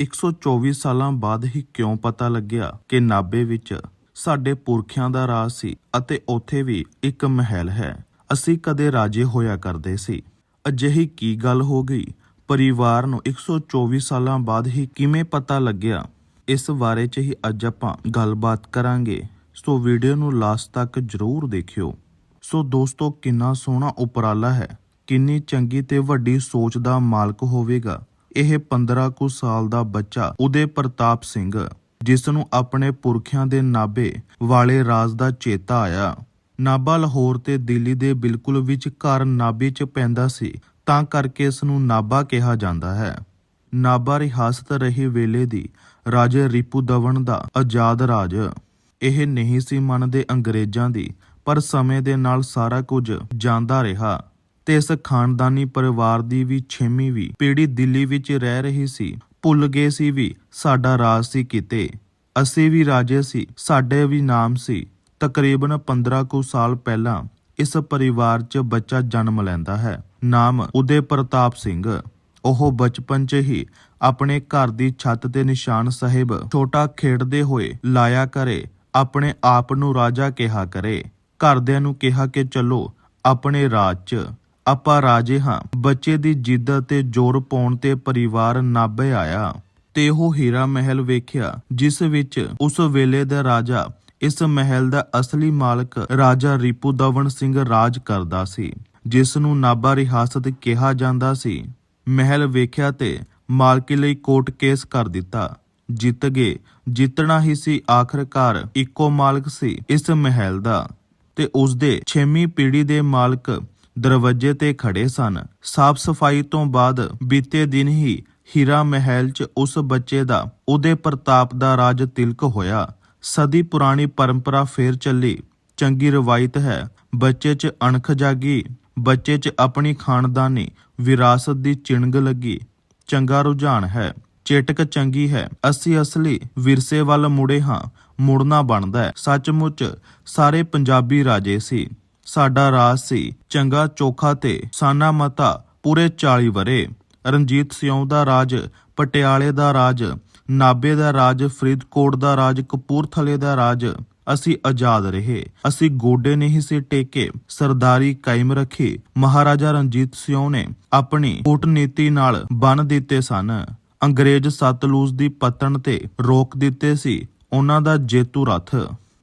124 ਸਾਲਾਂ ਬਾਅਦ ਹੀ ਕਿਉਂ ਪਤਾ ਲੱਗਿਆ ਕਿ ਨਾਬੇ ਵਿੱਚ ਸਾਡੇ ਪੁਰਖਿਆਂ ਦਾ ਰਾਜ ਸੀ ਅਤੇ ਉੱਥੇ ਵੀ ਇੱਕ ਮਹਿਲ ਹੈ। ਅਸੀਂ ਕਦੇ ਰਾਜੇ ਹੋਇਆ ਕਰਦੇ ਸੀ। ਅਜਿਹੀ ਕੀ ਗੱਲ ਹੋ ਗਈ? ਪਰਿਵਾਰ ਨੂੰ 124 ਸਾਲਾਂ ਬਾਅਦ ਹੀ ਕਿਵੇਂ ਪਤਾ ਲੱਗਿਆ? ਇਸ ਬਾਰੇ 'ਚ ਹੀ ਅੱਜ ਆਪਾਂ ਗੱਲਬਾਤ ਕਰਾਂਗੇ। ਸੋ ਵੀਡੀਓ ਨੂੰ ਲਾਸਟ ਤੱਕ ਜ਼ਰੂਰ ਦੇਖਿਓ। ਸੋ ਦੋਸਤੋ, ਕਿੰਨਾ ਸੋਹਣਾ ਉਪਰਾਲਾ ਹੈ। ਕਿੰਨੀ ਚੰਗੀ ਤੇ ਵੱਡੀ ਸੋਚ ਦਾ ਮਾਲਕ ਹੋਵੇਗਾ। ਇਹ 15 ਕੁ ਸਾਲ ਦਾ ਬੱਚਾ ਉਦੇ ਪ੍ਰਤਾਪ ਸਿੰਘ, ਜਿਸ ਨੂੰ ਆਪਣੇ ਪੁਰਖਿਆਂ ਦੇ ਨਾਬੇ ਵਾਲੇ ਰਾਜ ਦਾ ਚੇਤਾ ਆਇਆ। ਨਾਬਾ ਲਾਹੌਰ ਤੇ ਦਿੱਲੀ ਦੇ ਬਿਲਕੁਲ ਵਿਚਕਾਰ ਨਾਬੇ 'ਚ ਪੈਂਦਾ ਸੀ, ਤਾਂ ਕਰਕੇ ਇਸ ਨੂੰ ਨਾਬਾ ਕਿਹਾ ਜਾਂਦਾ ਹੈ। ਨਾਬਾ ਰਿਹਾਸਤ ਰਹੇ ਵੇਲੇ ਦੀ ਰਾਜੇ ਰਿਪੂ ਦਵਨ ਦਾ ਆਜ਼ਾਦ ਰਾਜ। ਇਹ ਨਹੀਂ ਸੀ ਮੰਨਦੇ ਅੰਗਰੇਜ਼ਾਂ ਦੀ, ਪਰ ਸਮੇਂ ਦੇ ਨਾਲ ਸਾਰਾ ਕੁਝ ਜਾਂਦਾ ਰਿਹਾ। ਤੇ ਇਸ ਖਾਨਦਾਨੀ ਪਰਿਵਾਰ ਦੀ ਵੀ ਛੇਵੀਂ ਵੀ ਪੀੜ੍ਹੀ ਦਿੱਲੀ ਵਿੱਚ ਰਹਿ ਰਹੀ ਸੀ, ਭੁੱਲ ਗਏ ਸੀ ਵੀ ਸਾਡਾ ਰਾਜ ਸੀ ਕਿਤੇ। ਅਸੀਂ ਵੀ ਰਾਜੇ ਸੀ, ਸਾਡੇ ਵੀ ਨਾਮ ਸੀ। ਤਕਰੀਬਨ 15 ਕੁ ਸਾਲ ਪਹਿਲਾਂ ਇਸ ਪਰਿਵਾਰ 'ਚ ਬੱਚਾ ਜਨਮ ਲੈਂਦਾ ਹੈ। ਨਾਮ ਉਦੇ ਪ੍ਰਤਾਪ ਸਿੰਘ। ਉਹ ਬਚਪਨ 'ਚ ਹੀ ਆਪਣੇ ਘਰ ਦੀ ਛੱਤ ਤੇ ਨਿਸ਼ਾਨ ਸਾਹਿਬ ਛੋਟਾ ਖੇਡਦੇ ਹੋਏ ਲਾਇਆ ਕਰੇ, ਆਪਣੇ ਆਪ ਨੂੰ ਰਾਜਾ ਕਿਹਾ ਕਰੇ। ਘਰਦਿਆਂ ਨੂੰ ਕਿਹਾ ਕਿ ਚਲੋ, ਆਪਣੇ ਰਾਜ 'ਚ। ਆਪਾਂ ਰਾਜੇ ਹਾਂ। ਬੱਚੇ ਦੀ ਜਿੱਦ ਤੇ ਜ਼ੋਰ ਪਾਉਣ ਤੇ ਪਰਿਵਾਰ ਨਾਭੇ ਆਇਆ ਤੇ ਉਹ ਹੀਰਾ ਮਹਿਲ ਵੇਖਿਆ, ਜਿਸ ਵਿੱਚ ਉਸ ਵੇਲੇ ਦਾ ਰਾਜਾ, ਇਸ ਮਹਿਲ ਦਾ ਅਸਲੀ ਮਾਲਕ ਰਾਜਾ ਰਿਪੂ ਸਿੰਘ ਰਾਜ ਕਰਦਾ ਸੀ, ਜਿਸ ਨੂੰ ਨਾਭਾ ਰਿਆਸਤ ਕਿਹਾ ਜਾਂਦਾ ਸੀ। ਮਹਿਲ ਵੇਖਿਆ ਤੇ ਮਾਲਕੀ ਲਈ ਕੋਰਟ ਕੇਸ ਕਰ ਦਿੱਤਾ। ਜਿੱਤ ਗਏ, ਜਿੱਤਣਾ ਹੀ ਸੀ ਆਖਰਕਾਰ ਇੱਕੋ ਮਾਲਕ ਸੀ ਇਸ ਮਹਿਲ ਦਾ। ਤੇ ਉਸ ਦੇ 6ਵੀਂ ਪੀੜ੍ਹੀ ਦੇ ਮਾਲਕ ਦਰਵਾਜ਼ੇ ਤੇ ਖੜੇ ਸਨ। ਸਾਫ਼ ਸਫ਼ਾਈ ਤੋਂ ਬਾਅਦ ਬੀਤੇ ਦਿਨ ਹੀ ਹੀਰਾ ਮਹਿਲ 'ਚ ਉਸ ਬੱਚੇ ਦਾ, ਉਹਦੇ ਪ੍ਰਤਾਪ ਦਾ ਰਾਜ ਤਿਲਕ ਹੋਇਆ। ਸਦੀ ਪੁਰਾਣੀ ਪਰੰਪਰਾ ਫੇਰ ਚੱਲੀ। ਚੰਗੀ ਰਵਾਇਤ ਹੈ। ਬੱਚੇ 'ਚ ਅਣਖ ਜਾਗੀ। ਬੱਚੇ 'ਚ ਆਪਣੀ ਖਾਨਦਾਨੀ ਵਿਰਾਸਤ ਦੀ ਚਿਣਗ ਲੱਗੀ। ਚੰਗਾ ਰੁਝਾਨ ਹੈ। ਚੇਟਕ ਚੰਗੀ ਹੈ। ਅਸੀਂ ਅਸਲੀ ਵਿਰਸੇ ਵੱਲ ਮੁੜੇ ਹਾਂ। ਮੁੜਨਾ ਬਣਦਾ ਹੈ। ਸੱਚਮੁੱਚ ਸਾਰੇ ਪੰਜਾਬੀ ਰਾਜੇ ਸੀ। ਸਾਡਾ ਰਾਜ ਸੀ। ਚੰਗਾ ਚੋਖਾ ਤੇ ਸਾਨਾ ਮਤਾ ਪੂਰੇ 40 ਵਰੇ ਰਣਜੀਤ ਸਿਉਂ ਦਾ ਰਾਜ, ਪਟਿਆਲੇ ਦਾ ਰਾਜ ਨਾਬੇ ਦਾ ਰਾਜ, ਫਰੀਦਕੋਟ ਦਾ ਰਾਜ, ਕਪੂਰਥਲੇ ਦਾ ਰਾਜ। ਅਸੀਂ ਆਜ਼ਾਦ ਰਹੇ। ਅਸੀਂ ਗੋਡੇ ਨਹੀਂ ਸੀ ਟੇਕੇ। ਸਰਦਾਰੀ ਕਾਇਮ ਰੱਖੀ। ਮਹਾਰਾਜਾ ਰਣਜੀਤ ਸਿਉਂ ਨੇ ਆਪਣੀ ਕੂਟਨੀਤੀ ਨਾਲ ਬੰਨ ਦਿੱਤੇ ਸਨ। ਅੰਗਰੇਜ਼ ਸਤਲੁਜ ਦੀ ਪਤਨ ਤੇ ਰੋਕ ਦਿੱਤੇ ਸੀ। ਉਹਨਾਂ ਦਾ ਜੇਤੂ ਰੱਥ।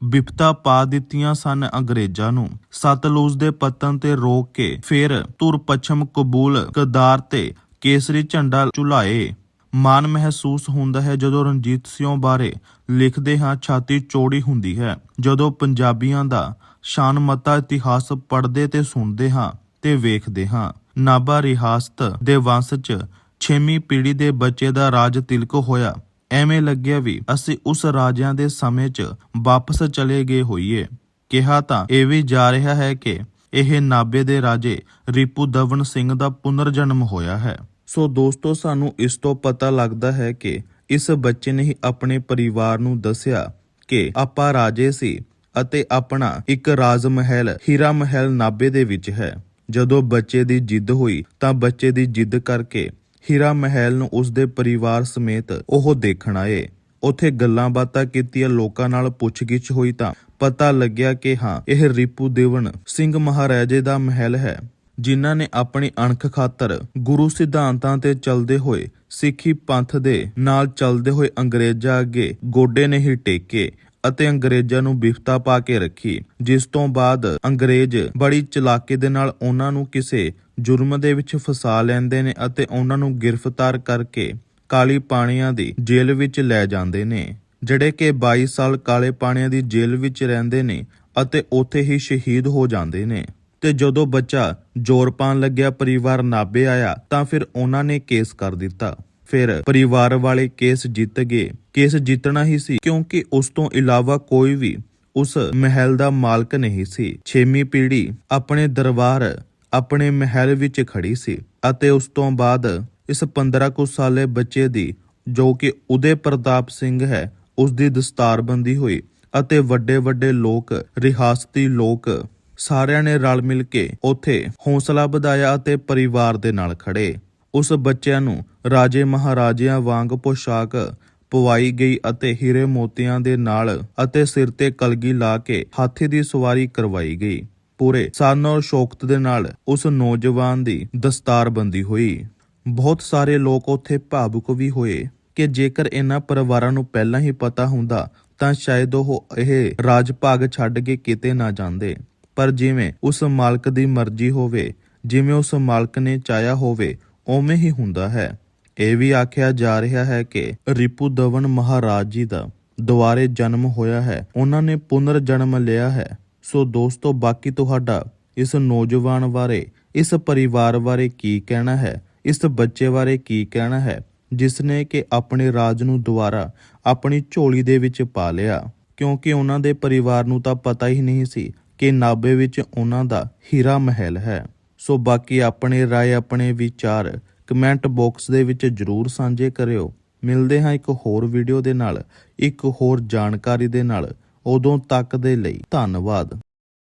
ਵਿਪਤਾ ਪਾ ਦਿੱਤੀਆਂ ਸਨ ਅੰਗਰੇਜ਼ਾਂ ਨੂੰ। ਸਤਲੁਜ ਦੇ ਪਤਨ ਤੇ ਰੋਕ ਕੇ ਫਿਰ ਤੁਰ ਪੱਛਮ ਕਬੂਲ ਕਦਾਰ ਤੇ ਕੇਸਰੀ ਝੰਡਾ ਝੁਲਾਏ। ਮਾਣ ਮਹਿਸੂਸ ਹੁੰਦਾ ਹੈ ਜਦੋਂ ਰਣਜੀਤ ਸਿੰਘ ਬਾਰੇ ਲਿਖਦੇ ਹਾਂ, ਛਾਤੀ ਚੌੜੀ ਹੁੰਦੀ ਹੈ। ਜਦੋਂ ਪੰਜਾਬੀਆਂ ਦਾ ਸ਼ਾਨਮਤਾ ਇਤਿਹਾਸ ਪੜ੍ਹਦੇ ਤੇ ਸੁਣਦੇ ਹਾਂ ਤੇ ਵੇਖਦੇ ਹਾਂ। ਨਾਭਾ ਰਿਹਾਸਤ ਦੇ ਵੰਸ਼ 'ਚ ਛੇਵੀਂ ਪੀੜ੍ਹੀ ਦੇ ਬੱਚੇ ਦਾ ਰਾਜ ਤਿਲਕ ਹੋਇਆ। ਐਵੇਂ ਲੱਗਿਆ ਵੀ ਅਸੀਂ ਉਸ ਰਾਜਿਆਂ ਦੇ ਸਮੇਂ 'ਚ ਵਾਪਸ ਚਲੇ ਗਏ ਹੋਈਏ। ਕਿਹਾ ਤਾਂ ਇਹ ਵੀ ਜਾ ਰਿਹਾ ਹੈ ਕਿ ਇਹ ਨਾਬੇ ਦੇ ਰਾਜੇ ਰਿਪੂ ਦਵਨ ਸਿੰਘ ਦਾ ਪੁਨਰ ਜਨਮ ਹੋਇਆ ਹੈ। ਸੋ ਦੋਸਤੋ, ਸਾਨੂੰ ਇਸ ਤੋਂ ਪਤਾ ਲੱਗਦਾ ਹੈ ਕਿ ਇਸ ਬੱਚੇ ਨੇ ਹੀ ਆਪਣੇ ਪਰਿਵਾਰ ਨੂੰ ਦੱਸਿਆ ਕਿ ਆਪਾਂ ਰਾਜੇ ਸੀ ਅਤੇ ਆਪਣਾ ਇੱਕ ਰਾਜ ਮਹਿਲ ਹੀਰਾ ਮਹਿਲ ਨਾਬੇ ਦੇ ਵਿੱਚ ਹੈ। ਜਦੋਂ ਬੱਚੇ ਦੀ ਜਿੱਦ ਹੋਈ ਤਾਂ ਬੱਚੇ ਦੀ ਜਿੱਦ ਕਰਕੇ ਹੀਰਾ ਮਹਿਲ ਨੂੰ ਉਸ ਦੇ ਪਰਿਵਾਰ ਸਮੇਤ ਉਹ ਦੇਖਣ ਆਏ। ਉਥੇ ਗੱਲਾਂ ਬਾਤਾਂ ਕੀਤੀਆਂ, ਲੋਕਾਂ ਨਾਲ ਪੁੱਛਗਿੱਛ ਹੋਈ ਤਾਂ ਪਤਾ ਲੱਗਿਆ ਕਿ ਹਾਂ, ਇਹ ਰਿਪੂ ਦੇਵਨ ਸਿੰਘ ਮਹਾਰਾਜੇ ਦਾ ਮਹਿਲ ਹੈ, ਜਿਨ੍ਹਾਂ ਨੇ ਆਪਣੀ ਅਣਖ ਖਾਤਰ ਗੁਰੂ ਸਿਧਾਂਤਾਂ ਤੇ ਚੱਲਦੇ ਹੋਏ ਸਿੱਖੀ ਪੰਥ ਦੇ ਨਾਲ ਚੱਲਦੇ ਹੋਏ ਅੰਗਰੇਜ਼ਾਂ ਅੱਗੇ ਗੋਡੇ ਨਹੀਂ ਟੇਕੇ। ਅਤੇ ਅੰਗਰੇਜ਼ਾਂ ਨੂੰ ਬਿਫਤਾ ਪਾ ਕੇ ਰੱਖੀ, ਜਿਸ ਤੋਂ ਬਾਅਦ ਅੰਗਰੇਜ਼ ਬੜੀ ਚਲਾਕੀ ਦੇ ਨਾਲ ਉਹਨਾਂ ਨੂੰ ਕਿਸੇ ਜੁਰਮ ਦੇ ਵਿੱਚ ਫਸਾ ਲੈਂਦੇ ਨੇ ਅਤੇ ਉਹਨਾਂ ਨੂੰ ਗ੍ਰਿਫਤਾਰ ਕਰਕੇ ਕਾਲੀ ਪਾਣੀਆਂ ਦੀ ਜੇਲ੍ਹ ਵਿੱਚ ਲੈ ਜਾਂਦੇ ਨੇ, ਜਿਹੜੇ ਕਿ 22 ਸਾਲ ਕਾਲੇ ਪਾਣੀਆਂ ਦੀ ਜੇਲ੍ਹ ਵਿੱਚ ਰਹਿੰਦੇ ਨੇ ਅਤੇ ਉੱਥੇ ਹੀ ਸ਼ਹੀਦ ਹੋ ਜਾਂਦੇ ਨੇ। ਤੇ ਜਦੋਂ ਬੱਚਾ ਜ਼ੋਰ ਪਾਣ ਲੱਗਿਆ, ਪਰਿਵਾਰ ਨਾਬੇ ਆਇਆ ਤਾਂ ਫਿਰ ਉਹਨਾਂ ਨੇ ਕੇਸ ਕਰ ਦਿੱਤਾ। ਫਿਰ ਪਰਿਵਾਰ ਵਾਲੇ ਕੇਸ ਜਿੱਤ ਗਏ। ਕੇਸ ਜਿੱਤਣਾ ਹੀ ਸੀ, ਕਿਉਂਕਿ ਉਸ ਤੋਂ ਇਲਾਵਾ ਕੋਈ ਵੀ ਉਸ ਮਹਿਲ ਦਾ ਮਾਲਕ ਨਹੀਂ ਸੀ। ਛੇਵੀਂ ਪੀੜ੍ਹੀ ਆਪਣੇ ਦਰਬਾਰ, ਆਪਣੇ ਮਹਿਲ ਵਿੱਚ ਖੜੀ ਸੀ ਅਤੇ ਉਸ ਤੋਂ ਬਾਅਦ ਇਸ 15 ਕੁ ਸਾਲੇ ਬੱਚੇ ਦੀ, ਜੋ ਕਿ ਉਦੇ ਪ੍ਰਤਾਪ ਸਿੰਘ ਹੈ, ਉਸ ਦੀ ਦਸਤਾਰਬੰਦੀ ਹੋਈ ਅਤੇ ਵੱਡੇ ਵੱਡੇ ਲੋਕ, ਰਿਹਾਸਤੀ ਲੋਕ ਸਾਰਿਆਂ ਨੇ ਰਲ ਮਿਲ ਕੇ ਉਥੇ ਹੌਸਲਾ ਵਧਾਇਆ ਅਤੇ ਪਰਿਵਾਰ ਦੇ ਨਾਲ ਖੜੇ ਉਸ ਬੱਚਿਆਂ ਨੂੰ ਰਾਜੇ ਮਹਾਰਾਜਿਆਂ ਵਾਂਗ ਪੋਸ਼ਾਕ ਪਵਾਈ ਗਈ ਅਤੇ ਹੀਰੇ ਮੋਤੀਆਂ ਦੇ ਨਾਲ ਅਤੇ ਸਿਰ ਤੇ ਕਲਗੀ ਲਾ ਕੇ ਹਾਥੀ ਦੀ ਸਵਾਰੀ ਕਰਵਾਈ ਗਈ। ਪੂਰੇ ਸਨ ਔਰ ਸ਼ੌਕਤ ਦੇ ਨਾਲ ਉਸ ਨੌਜਵਾਨ ਦੀ ਦਸਤਾਰਬੰਦੀ ਹੋਈ। ਬਹੁਤ ਸਾਰੇ ਲੋਕ ਉੱਥੇ ਭਾਵੁਕ ਵੀ ਹੋਏ ਕਿ ਜੇਕਰ ਇਹਨਾਂ ਪਰਿਵਾਰਾਂ ਨੂੰ ਪਹਿਲਾਂ ਹੀ ਪਤਾ ਹੁੰਦਾ ਤਾਂ ਸ਼ਾਇਦ ਉਹ ਇਹ ਰਾਜ ਭਾਗ ਛੱਡ ਕੇ ਕਿਤੇ ਨਾ ਜਾਂਦੇ। ਪਰ ਜਿਵੇਂ ਉਸ ਮਾਲਕ ਦੀ ਮਰਜ਼ੀ ਹੋਵੇ, ਜਿਵੇਂ ਉਸ ਮਾਲਕ ਨੇ ਚਾਹਿਆ ਹੋਵੇ, ਉਵੇਂ ਹੀ ਹੁੰਦਾ ਹੈ। ਇਹ ਵੀ ਆਖਿਆ ਜਾ ਰਿਹਾ ਹੈ ਕਿ ਰਿਪੂ ਦਵਨ ਮਹਾਰਾਜ ਜੀ ਦਾ ਦੁਆਰੇ ਜਨਮ ਹੋਇਆ ਹੈ। ਉਹਨਾਂ ਨੇ ਪੁਨਰ ਜਨਮ ਲਿਆ ਹੈ। ਸੋ ਦੋਸਤੋ, ਬਾਕੀ ਤੁਹਾਡਾ ਇਸ ਨੌਜਵਾਨ ਬਾਰੇ, ਇਸ ਪਰਿਵਾਰ ਬਾਰੇ ਕੀ ਕਹਿਣਾ ਹੈ? ਇਸ ਬੱਚੇ ਬਾਰੇ ਕੀ ਕਹਿਣਾ ਹੈ? ਜਿਸ ਨੇ ਕਿ ਆਪਣੇ ਰਾਜ ਨੂੰ ਦੁਬਾਰਾ ਆਪਣੀ ਝੋਲੀ ਦੇ ਵਿੱਚ ਪਾ ਲਿਆ। ਕਿਉਂਕਿ ਉਹਨਾਂ ਦੇ ਪਰਿਵਾਰ ਨੂੰ ਤਾਂ ਪਤਾ ਹੀ ਨਹੀਂ ਸੀ ਕਿ ਨਾਬੇ ਵਿੱਚ ਉਹਨਾਂ ਦਾ ਹੀਰਾ ਮਹਿਲ ਹੈ। ਸੋ ਬਾਕੀ ਆਪਣੇ ਰਾਏ, ਆਪਣੇ ਵਿਚਾਰ ਕਮੈਂਟ ਬਾਕਸ ਦੇ ਵਿੱਚ ਜਰੂਰ ਸਾਂਝੇ ਕਰਿਓ। ਮਿਲਦੇ ਹਾਂ ਇੱਕ ਹੋਰ ਵੀਡੀਓ ਦੇ ਨਾਲ, ਇੱਕ ਹੋਰ ਜਾਣਕਾਰੀ ਦੇ ਨਾਲ। ਉਦੋਂ ਤੱਕ ਦੇ ਲਈ ਧੰਨਵਾਦ।